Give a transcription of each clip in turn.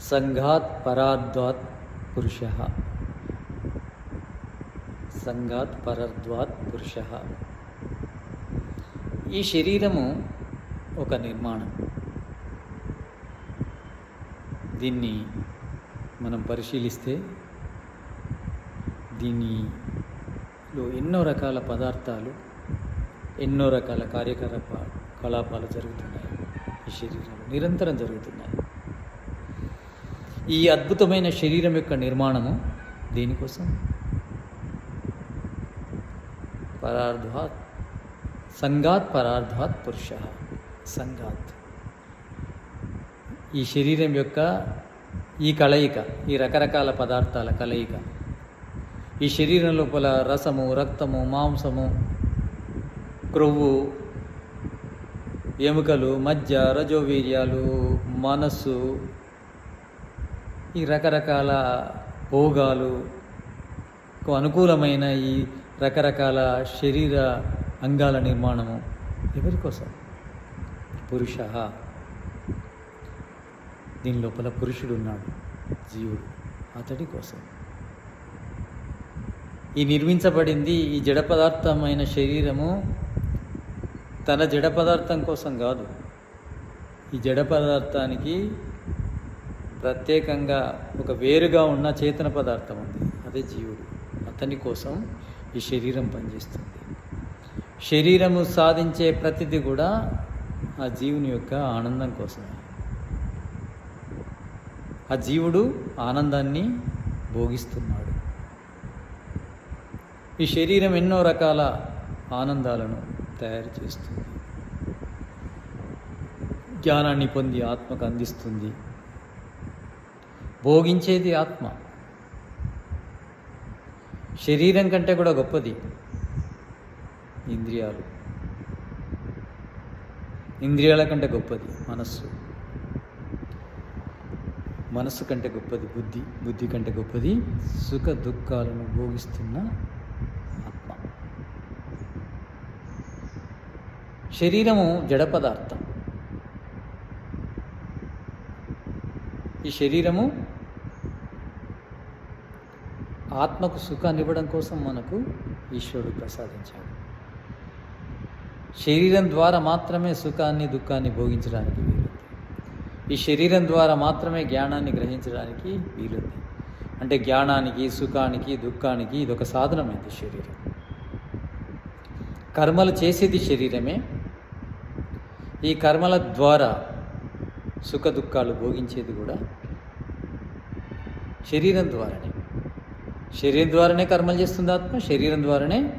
సంఘాత్ పరాద్వాత్ పురుష. సంఘాత్ పరద్వాత్ పురుష. ఈ శరీరము ఒక నిర్మాణం. దీన్ని మనం పరిశీలిస్తే దీనిలో ఎన్నో రకాల పదార్థాలు ఎన్నో రకాల కార్యకలాప కలాపాలు జరుగుతున్నాయి. ఈ శరీరంలో నిరంతరం జరుగుతున్నాయి. ఈ అద్భుతమైన శరీరం యొక్క నిర్మాణము దేనికోసం? పరార్ధాత్ సంఘాత్ పరార్ధాత్ పురుష. సంఘాత్. ఈ శరీరం యొక్క ఈ కలయిక ఈ రకరకాల పదార్థాల కలయిక ఈ శరీరం లోపల రసము రక్తము మాంసము క్రొవ్వు ఎముకలు మజ్జ రజోవీర్యాలు మనస్సు ఈ రకరకాల భోగాలు కు అనుకూలమైన ఈ రకరకాల శరీర అంగాల నిర్మాణము ఎవరి కోసం పురుష. దీని లోపల పురుషుడు ఉన్నాడు జీవుడు. అతడి కోసం. ఈ నిర్మించబడింది ఈ జడ పదార్థమైన శరీరము తన జడ పదార్థం కోసం కాదు. ఈ జడ పదార్థానికి ప్రత్యేకంగా ఒక వేరుగా ఉన్న చేతన పదార్థం ఉంది. అదే జీవుడు. అతని కోసం ఈ శరీరం పనిచేస్తుంది. శరీరము సాధించే ప్రతిదీ కూడా ఆ జీవుని యొక్క ఆనందం కోసమే. ఆ జీవుడు ఆనందాన్ని భోగిస్తున్నాడు. ఈ శరీరం ఎన్నో రకాల ఆనందాలను తయారు చేస్తుంది. జ్ఞానాన్ని పొంది ఆత్మకు అందిస్తుంది. భోగించేది ఆత్మ. శరీరం కంటే కూడా గొప్పది ఇంద్రియాలు. ఇంద్రియాల కంటే గొప్పది మనస్సు. మనస్సు కంటే గొప్పది బుద్ధి బుద్ధి కంటే గొప్పది సుఖ దుఃఖాలను భోగిస్తున్న ఆత్మ. శరీరము జడ పదార్థం. ఈ శరీరము ఆత్మకు సుఖాన్ని ఇవ్వడం కోసం మనకు ఈశ్వరుడు ప్రసాదించాడు. శరీరం ద్వారా మాత్రమే సుఖాన్ని దుఃఖాన్ని భోగించడానికి వీలుంది. ఈ శరీరం ద్వారా మాత్రమే జ్ఞానాన్ని గ్రహించడానికి వీలుంది. అంటే జ్ఞానానికి సుఖానికి దుఃఖానికి ఇది ఒక సాధనమైంది శరీరం. కర్మలు చేసేది శరీరమే. ఈ కర్మల ద్వారా సుఖ దుఃఖాలు భోగించేది కూడా శరీరం ద్వారానే. శరీరం ద్వారానే కర్మలు చేస్తుంది ఆత్మ శరీరం ద్వారానే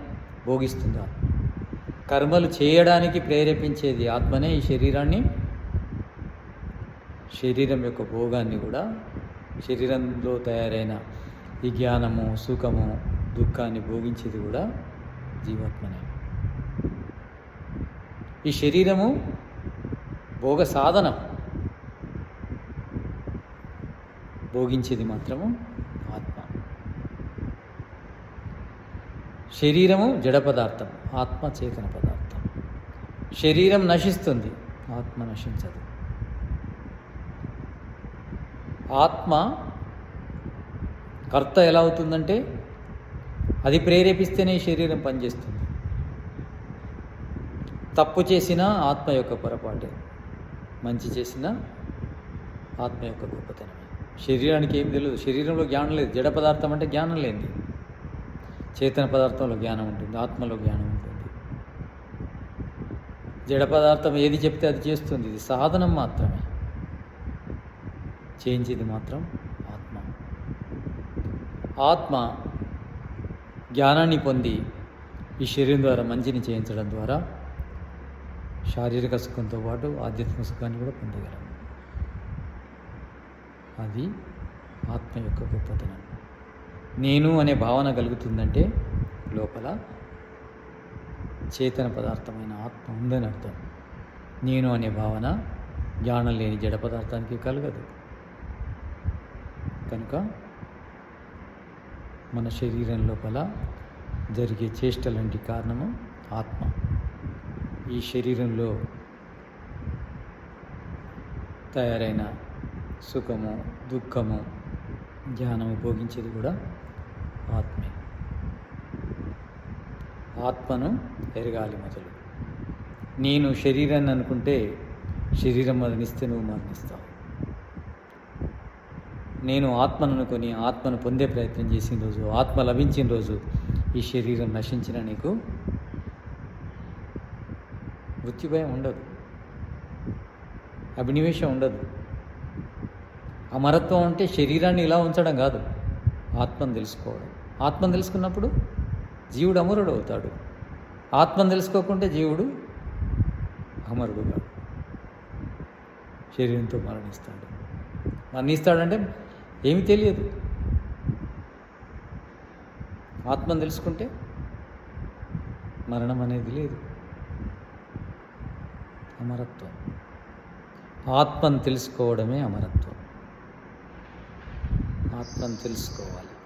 భోగిస్తుంది ఆత్మ. కర్మలు చేయడానికి ప్రేరేపించేది ఆత్మనే ఈ శరీరాన్ని. శరీరం యొక్క భోగాన్ని కూడా శరీరంలో తయారైన ఈ జ్ఞానము సుఖము దుఃఖాన్ని భోగించేది కూడా జీవాత్మనే. ఈ శరీరము భోగ సాధనం. భోగించేది మాత్రము ఆత్మ శరీరము జడ పదార్థం ఆత్మ చేతన పదార్థం. శరీరం నశిస్తుంది ఆత్మ నశించదు. ఆత్మ కర్త ఎలా అవుతుందంటే అది ప్రేరేపిస్తేనే శరీరం పనిచేస్తుంది. తప్పు చేసిన ఆత్మ యొక్క పొరపాటే మంచి చేసిన ఆత్మ యొక్క గొప్పతనమే. శరీరానికి ఏం తెలియదు శరీరంలో జ్ఞానం లేదు. జడ పదార్థం అంటే జ్ఞానం లేనిది. చేతన పదార్థంలో జ్ఞానం ఉంటుంది ఆత్మలో జ్ఞానం ఉంటుంది. జడ పదార్థం ఏది చెప్తే అది చేస్తుంది ఇది సాధనం మాత్రమే. చేయించేది మాత్రం ఆత్మ. ఆత్మ జ్ఞానాన్ని పొంది ఈ శరీరం ద్వారా మంచిని చేయించడం ద్వారా శారీరక సుఖంతో పాటు ఆధ్యాత్మిక సుఖాన్ని కూడా పొందగలం. అది ఆత్మ యొక్క గొప్పతనం. నేను అనే భావన కలుగుతుందంటే లోపల చేతన పదార్థమైన ఆత్మ ఉందని అర్థం. నేను అనే భావన జ్ఞానం లేని జడ పదార్థానికి కలగదు. కనుక మన శరీరం లోపల జరిగే చేష్టలంటి కారణము ఆత్మ. ఈ శరీరంలో తయారైన సుఖము దుఃఖము జ్ఞానము భోగించేది కూడా ఆత్మే. ఆత్మను ఎరగాలి మొదలు. నేను శరీరాన్ని అనుకుంటే శరీరం మరణిస్తే నువ్వు మరణిస్తావు. నేను ఆత్మను అనుకుని ఆత్మను పొందే ప్రయత్నం చేసిన రోజు ఆత్మ లభించిన రోజు ఈ శరీరం నశించిన నీకు మృత్యుభయం ఉండదు. అభినివేశం ఉండదు. అమరత్వం అంటే శరీరాన్ని ఇలా ఉంచడం కాదు. ఆత్మను తెలుసుకోవడం. ఆత్మను తెలుసుకున్నప్పుడు జీవుడు అమరుడు అవుతాడు. ఆత్మను తెలుసుకోకుంటే జీవుడు అమరుడు కాడు. శరీరంతో మరణిస్తాడు. మరణిస్తాడంటే ఏమి తెలియదు. ఆత్మను తెలుసుకుంటే మరణం అనేది లేదు. అమరత్వం. ఆత్మను తెలుసుకోవడమే అమరత్వం. ఆత్మను తెలుసుకోవాలి.